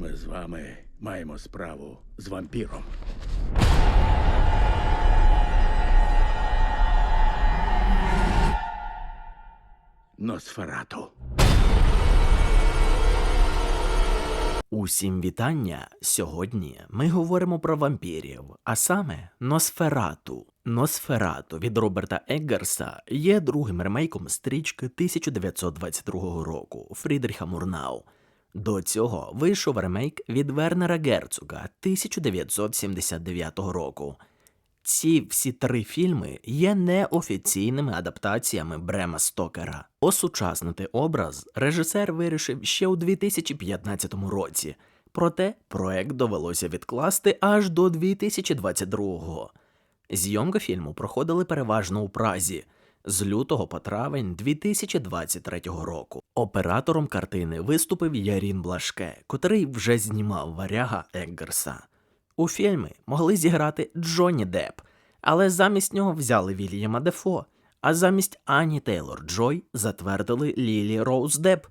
Ми з вами маємо справу з вампіром. Носферату. Усім вітання! Сьогодні ми говоримо про вампірів, а саме Носферату. Носферату від Роберта Еггерса є другим ремейком стрічки 1922 року Фрідріха Мурнау. До цього вийшов ремейк від Вернера Герцога 1979 року. Ці всі три фільми є неофіційними адаптаціями Брема Стокера. Осучаснити образ режисер вирішив ще у 2015 році, проте проект довелося відкласти аж до 2022-го. Зйомки фільму проходили переважно у Празі з лютого по травень 2023 року. Оператором картини виступив Ярін Блашке, котрий вже знімав варяга Еггерса. У фільмі могли зіграти Джонні Депп, але замість нього взяли Вільяма Дефо, а замість Ані Тейлор Джой затвердили Лілі Роуз Депп,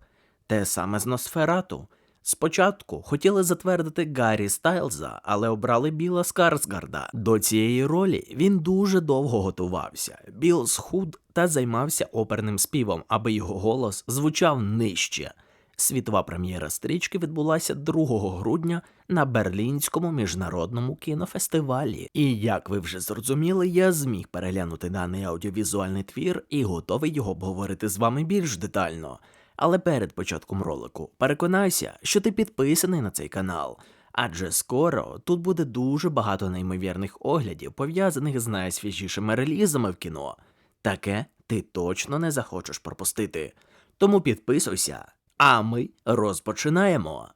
те саме з Носферату. Спочатку хотіли затвердити Гаррі Стайлза, але обрали Біла Скарсгарда. До цієї ролі він дуже довго готувався. Біл схуд та займався оперним співом, аби його голос звучав нижче. Світова прем'єра стрічки відбулася 2 грудня на Берлінському міжнародному кінофестивалі. І як ви вже зрозуміли, я зміг переглянути даний аудіовізуальний твір і готовий його обговорити з вами більш детально. Але перед початком ролику переконайся, що ти підписаний на цей канал. Адже скоро тут буде дуже багато неймовірних оглядів, пов'язаних з найсвіжішими релізами в кіно. Таке ти точно не захочеш пропустити. Тому підписуйся, а ми розпочинаємо.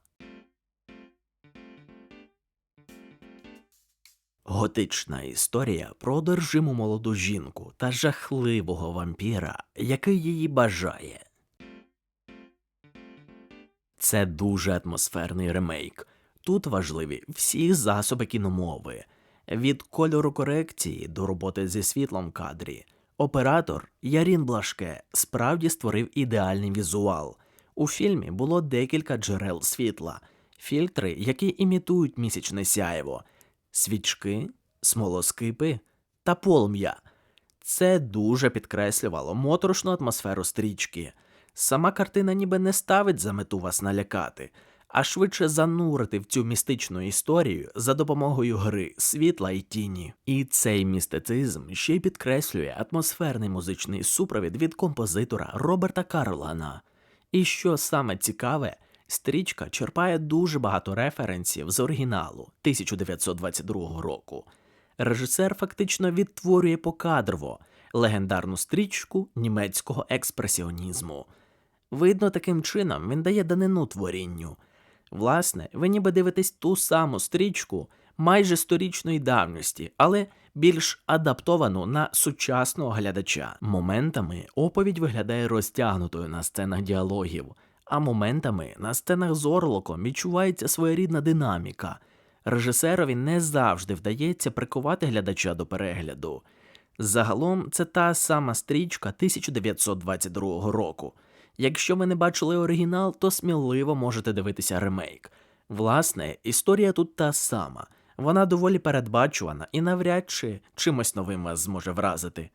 Готична історія про одержиму молоду жінку та жахливого вампіра, який її бажає. Це дуже атмосферний ремейк. Тут важливі всі засоби кіномови, від кольору корекції до роботи зі світлом в кадрі. Оператор Ярін Блашке справді створив ідеальний візуал. У фільмі було декілька джерел світла, фільтри, які імітують місячне сяєво, свічки, смолоскипи та полум'я. Це дуже підкреслювало моторошну атмосферу стрічки. Сама картина ніби не ставить за мету вас налякати, а швидше занурити в цю містичну історію за допомогою гри світла і тіні. І цей містицизм ще й підкреслює атмосферний музичний супровід від композитора Роберта Карлана. І що саме цікаве, стрічка черпає дуже багато референсів з оригіналу 1922 року. Режисер фактично відтворює покадрово легендарну стрічку німецького експресіонізму. Видно, таким чином він дає данину творінню. Власне, ви ніби дивитесь ту саму стрічку майже сторічної давності, але більш адаптовану на сучасного глядача. Моментами оповідь виглядає розтягнутою на сценах діалогів, а моментами на сценах з орлоком відчувається своєрідна динаміка. Режисерові не завжди вдається прикувати глядача до перегляду. Загалом це та сама стрічка 1922 року. Якщо ви не бачили оригінал, то сміливо можете дивитися ремейк. Власне, історія тут та сама. Вона доволі передбачувана і навряд чи чимось новим вас зможе вразити.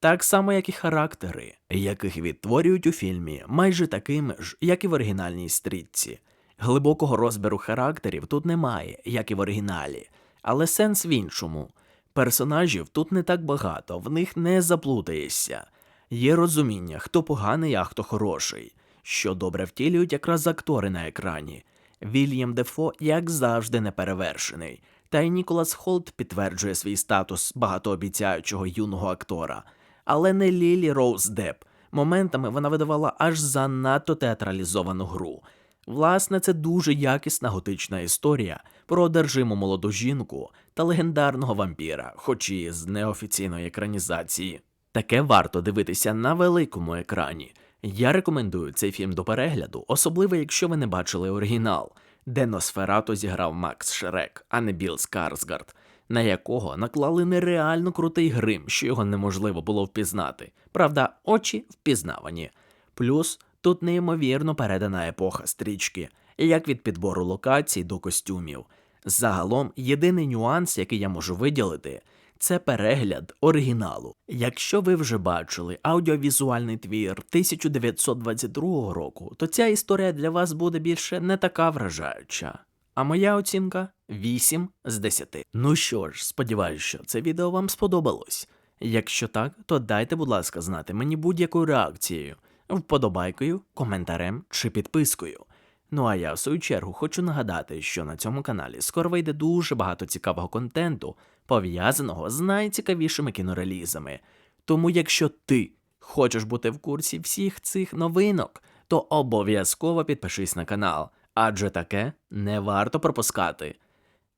Так само, як і характери, яких відтворюють у фільмі, майже такими ж, як і в оригінальній стрічці. Глибокого розбіру характерів тут немає, як і в оригіналі, але сенс в іншому. Персонажів тут не так багато, в них не заплутаєшся. Є розуміння, хто поганий, а хто хороший, що добре втілюють якраз актори на екрані. Вільям Дефо, як завжди, неперевершений, та й Ніколас Холт підтверджує свій статус багатообіцяючого юного актора. Але не Лілі Роуз Депп. Моментами вона видавала аж занадто театралізовану гру. Власне, це дуже якісна готична історія про одержиму молоду жінку та легендарного вампіра, хоч і з неофіційної екранізації. Таке варто дивитися на великому екрані. Я рекомендую цей фільм до перегляду, особливо якщо ви не бачили оригінал, де Носферато зіграв Макс Шрек, а не Біл Скарсгард, на якого наклали нереально крутий грим, що його неможливо було впізнати. Правда, очі впізнавані. Плюс тут неймовірно передана епоха стрічки. як від підбору локацій до костюмів. Загалом, єдиний нюанс, який я можу виділити, це перегляд оригіналу. Якщо ви вже бачили аудіовізуальний твір 1922 року, то ця історія для вас буде більше не така вражаюча. А моя оцінка 8 з 10. Ну що ж, сподіваюся, що це відео вам сподобалось. Якщо так, то дайте, будь ласка, знати мені будь-якою реакцією, вподобайкою, коментарем чи підпискою. Ну а я в свою чергу хочу нагадати, що на цьому каналі скоро вийде дуже багато цікавого контенту, пов'язаного з найцікавішими кінорелізами. Тому, якщо ти хочеш бути в курсі всіх цих новинок, то обов'язково підпишись на канал, адже таке не варто пропускати.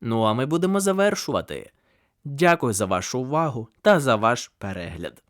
Ну а ми будемо завершувати. Дякую за вашу увагу та за ваш перегляд.